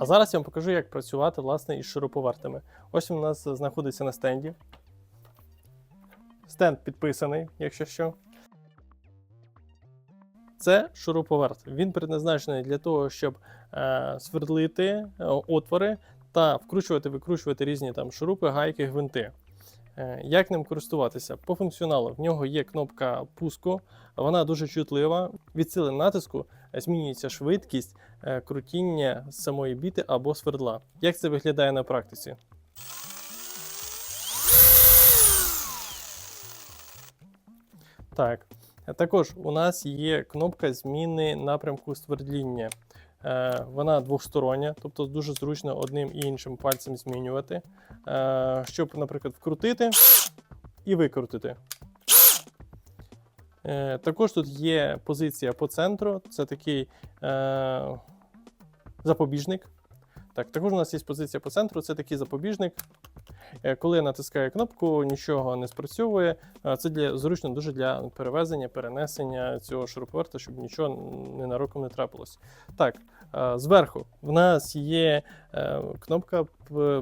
А зараз я вам покажу, як працювати власне із шуруповертами. Ось у нас знаходиться на стенді. Стенд підписаний, якщо що. Це шуруповерт. Він предназначений для того, щоб е, свердлити е, отвори та вкручувати, викручувати різні там шурупи, гайки, гвинти. Е, Як ним користуватися? По функціоналу в нього є кнопка пуску, вона дуже чутлива. Від сили натиску е, змінюється швидкість е, крутіння самої біти або свердла. Як це виглядає на практиці? Так. Також у нас є кнопка зміни напрямку свердління. Е, Вона двостороння, тобто дуже зручно одним і іншим пальцем змінювати, Е, щоб, наприклад, вкрутити і викрутити. Е, Також тут є позиція по центру, це такий запобіжник. Так, також у нас є позиція по центру, це такий запобіжник. Е, Коли я натискаю кнопку, нічого не спрацьовує. Е, Це для зручно дуже для перевезення, перенесення цього шуруповерта, щоб нічого ненароком не трапилось. Так, е, зверху в нас є кнопка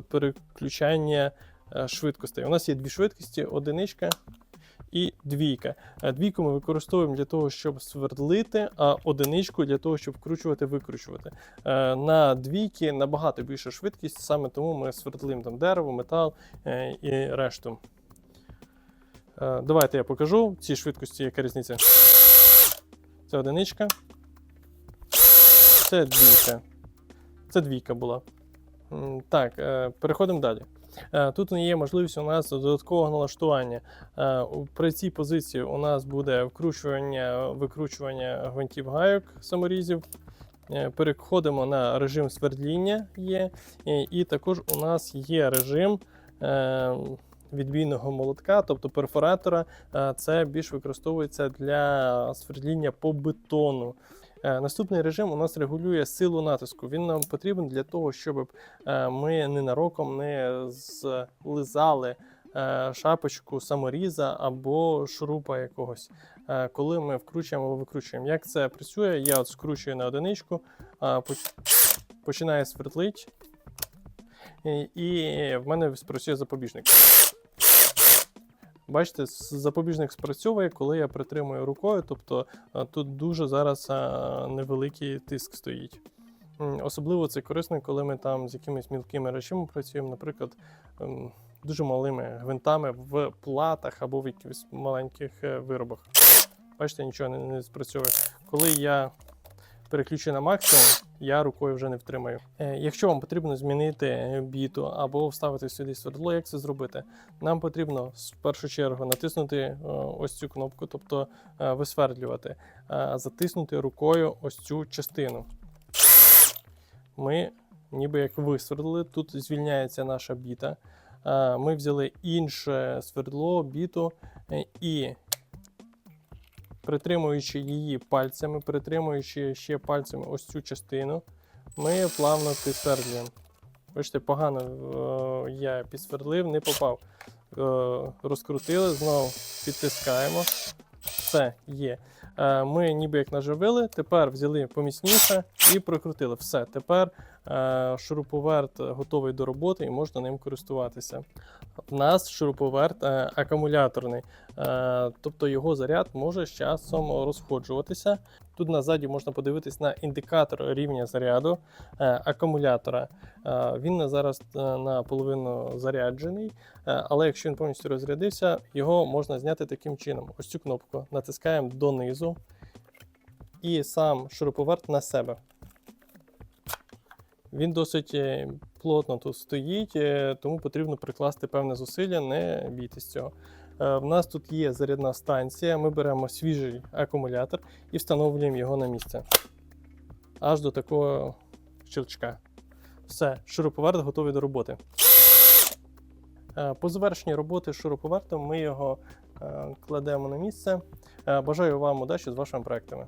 переключання швидкостей. У нас є дві швидкості: одиничка і двійка. Е, Двійку ми використовуємо для того, щоб свердлити, а одиничку для того, щоб вкручувати, викручувати. Е, На двійки набагато більша швидкість, саме тому ми свердлимо там дерево, метал е, і решту. Давайте я покажу ці швидкості, яка різниця. Це одиничка. Це двійка. Це двійка була. Так, переходимо далі. Е, Тут є можливість у нас додаткового налаштування. Е, При цій позиції у нас буде вкручування, викручування гвинтів гайок саморізів. Е, Переходимо на режим свердління є, і, також у нас є режим відбійного молотка, тобто перфоратора. Це більш використовується для свердління по бетону. Е, Наступний режим у нас регулює силу натиску. Він нам потрібен для того, щоб е, ми ненароком не злизали е, шапочку саморіза або шурупа якогось, коли ми вкручуємо або викручуємо. Як це працює? Я от скручую на одиничку, починає свердлить, і, в мене спрацює запобіжник. Бачите, запобіжник спрацьовує, коли я притримую рукою, тобто тут дуже зараз невеликий тиск стоїть. Особливо це корисно, коли ми там з якимись мілкими речами працюємо, наприклад, ем, дуже малими гвинтами в платах або в якихось маленьких е, виробах. Бачите, нічого не спрацьовує. Коли я переключу на максимум, я рукою вже не втримаю. Е, Якщо вам потрібно змінити біту або вставити сюди свердло, як це зробити? Нам потрібно в першу чергу натиснути е, ось цю кнопку, тобто е, висвердлювати, затиснути рукою ось цю частину. Ми ніби як висвердлили, тут звільняється наша біта. Ми взяли інше свердло, біту і притримуючи її пальцями, притримуючи ще пальцями ось цю частину, ми плавно підсвердлюємо. Бачите, погано е, я підсвердлив, не попав. Е, розкрутили, знову підтискаємо. Все є. Е, ми ніби як наживили, тепер взяли поміцніше і прокрутили. Все. Тепер е, шуруповерт готовий до роботи і можна ним користуватися. В нас шуруповерт е, акумуляторний, тобто його заряд може з часом розходжуватися. Тут назаді можна подивитись на індикатор рівня заряду акумулятора. Він зараз наполовину заряджений, але якщо він повністю розрядився, його можна зняти таким чином. Ось цю кнопку натискаємо донизу і сам шуруповерт на себе. Він досить е, плотно тут стоїть, е, тому потрібно прикласти певне зусилля, не бійтесь цього. Е, В нас тут є зарядна станція. Ми беремо свіжий акумулятор і встановлюємо його на місце. Аж до такого щелчка. Все, шуруповерт готовий до роботи. Е, По завершенні роботи шуруповертом ми його е, кладемо на місце. Е, Бажаю вам удачі з вашими проектами.